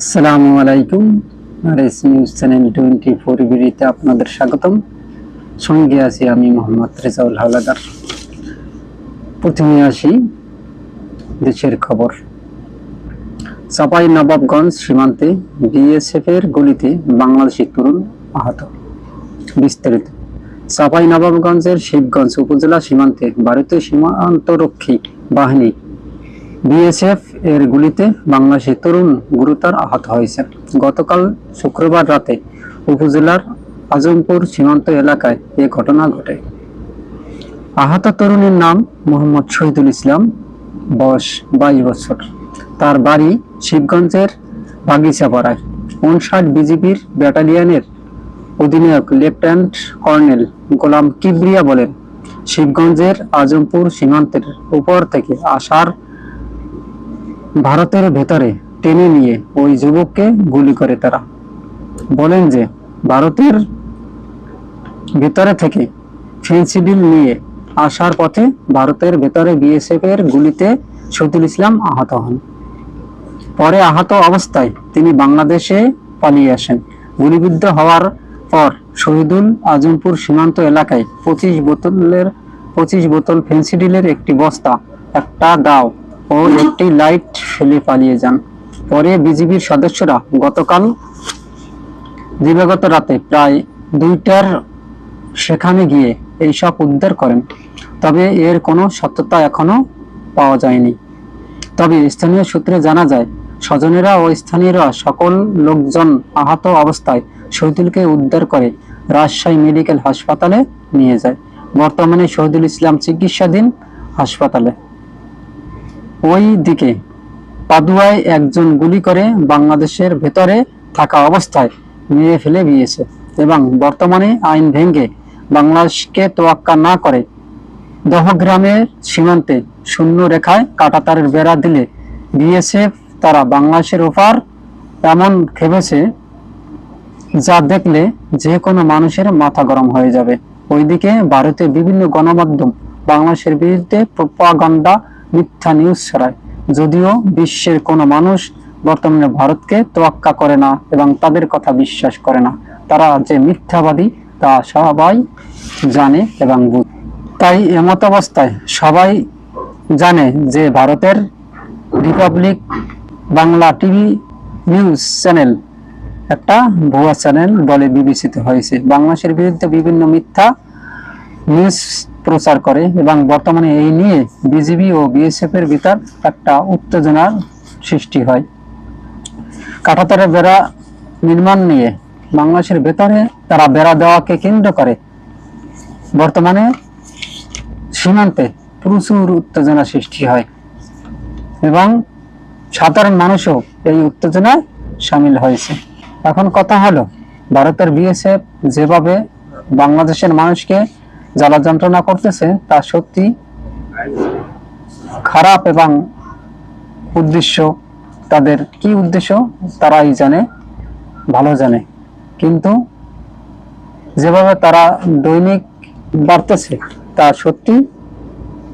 আসসালামু আলাইকুম। আর নিউজ চ্যানেল টোয়েন্টি ফোর বিডিতে আপনাদের স্বাগতম। সঙ্গে আছি আমি মোহাম্মদ রেজাউল হাওলাদার। প্রথমে আসি দেশের খবর। চাপাই নবাবগঞ্জ সীমান্তে বিএসএফ এর গুলিতে বাংলাদেশি তরুণ আহত। বিস্তারিত। চাপাই নবাবগঞ্জের শিবগঞ্জ উপজেলা সীমান্তে ভারতীয় সীমান্তরক্ষী বাহিনী বিএসএফ এর গুলিতে বাংলাদেশি তরুণ গুরুতর আহত হয়েছেন গতকাল শুক্রবার রাতে উপজেলার আজমপুর সীমান্ত এলাকায় এ ঘটনা ঘটে। আহত তরুণের নাম মোহাম্মদ শহীদুল ইসলাম, বয়স বাইশ বছর। তার বাড়ি শিবগঞ্জের বাগিচাপাড়ায়। উনষাট বিজিবির ব্যাটালিয়নের অধিনায়ক লেফটেন্যান্ট কর্নেল গোলাম কিবরিয়া বলেন, শিবগঞ্জের আজমপুর সীমান্তের উপর থেকে আসার ভারতের ভেতরে টেনে নিয়ে ওই যুবককে গুলি করে তারা। বলেন যে, ভারতের ভেতরে থেকে ফেন্সিডিল নিয়ে আসার পথে ভারতের ভেতরে বিএসএফ এর গুলিতে শহীদুল ইসলাম আহত হন। পরে আহত অবস্থায় তিনি বাংলাদেশে পালিয়ে আসেন। গুলিবিদ্ধ হওয়ার পর শহীদুল আজমপুর সীমান্ত এলাকায় পঁচিশ বোতলের, পঁচিশ বোতল ফেন্সিডিলের একটি বস্তা, একটা দাও ও একটি লাইট ফেলে পালিয়ে যান। পরে বিজিবির সদস্যরা গতকাল দিবাগত রাতে প্রায় দুইটার সেখানে গিয়ে এইসব উদ্ধার করেন। তবে এর কোনো সত্যতা এখনও পাওয়া যায়নি। তবে স্থানীয় সূত্রে জানা যায়, স্বজনেরা ও স্থানীয়রা সকল লোকজন আহত অবস্থায় শহীদুলকে উদ্ধার করে রাজশাহী মেডিকেল হাসপাতালে নিয়ে যায়। বর্তমানে শহীদুল ইসলাম চিকিৎসাধীন হাসপাতালে। ওই দিকে পাদুয়ায় একজন গুলি করে বাংলাদেশের ভেতরে থাকা অবস্থায় মেরে ফেলে দিয়েছে এবং বর্তমানে আইন ভেঙে বাংলাদেশকে তোয়াক্কা না করে দহগ্রামের সীমান্তে শূন্য রেখায় কাটাতারের বেড়া দিলে বিএসএফ তারা বাংলাদেশের ওপার এমন খেপেছে যা দেখলে যে কোনো মানুষের মাথা গরম হয়ে যাবে। ওইদিকে ভারতের বিভিন্ন গণমাধ্যম বাংলাদেশের বিরুদ্ধে প্রপাগান্ডা মিথ্যা নিউজ ছড়ায়। যদিও বিশ্বের কোনো মানুষ বর্তমানে ভারতকে তোয়াক্কা করে না এবং তাদের কথা বিশ্বাস করে না। তারা যে মিথ্যাবাদী তা সবাই জানে এবং বুঝ। তাই এমত অবস্থায় সবাই জানে যে ভারতের republic Bangla TV news channel একটা ভুয়া চ্যানেল বলে বিবেচিত হয়েছে। বাংলাদেশের বিরুদ্ধে বিভিন্ন মিথ্যা নিউজ প্রচার করে এবং বর্তমানে এই নিয়ে বিজিবি ও বিএসএফ এর ভিতর একটা উত্তেজনার সৃষ্টি হয়। কাঁটাতারের বেড়া নির্মাণ নিয়ে বাংলাদেশের ভেতরে তারা বেড়া দেওয়াকে কেন্দ্র করে। বর্তমানে সীমান্তে প্রচুর উত্তেজনা সৃষ্টি হয় এবং সাধারণ মানুষও এই উত্তেজনায় সামিল হয়েছে। এখন কথা হলো, ভারতের বিএসএফ যেভাবে বাংলাদেশের মানুষকে জ্বালা যন্ত্রণা করতেছে, তা সত্যি খারাপ এবং উদ্দেশ্য তাদের কি উদ্দেশ্য? তারাই জানে, ভালো জানে। কিন্তু যেভাবে তারা দৈনিক বাড়তেছে, তা সত্যি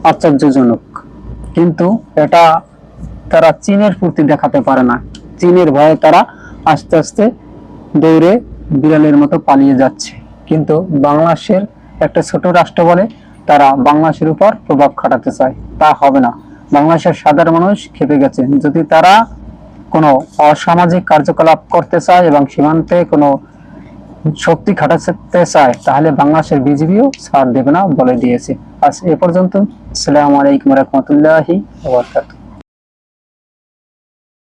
আশ্চর্যজনক। কিন্তু এটা তারা চীনের প্রতি দেখাতে পারে না। চীনের ভয়ে তারা আস্তে আস্তে দৌড়ে বিড়ালের মতো পালিয়ে যাচ্ছে। কিন্তু বাংলাদেশের একটা ছোট রাষ্ট্র বলে তারা বাংলাদেশের উপর প্রভাব খাটাতে চায়। তা হবে না। বাংলাদেশের সাধারণ মানুষ খেপে গেছে। যদি তারা কোনো অসামাজিক কার্যকলাপ করতে চায় এবং সীমান্তে কোনো শক্তি খাটাতে চায়, তাহলে বাংলাদেশের বিজিবিও ছাড় দেবে না বলে দিয়েছে। আজ এ পর্যন্ত। আসসালামু আলাইকুম রহমতুল্লাহি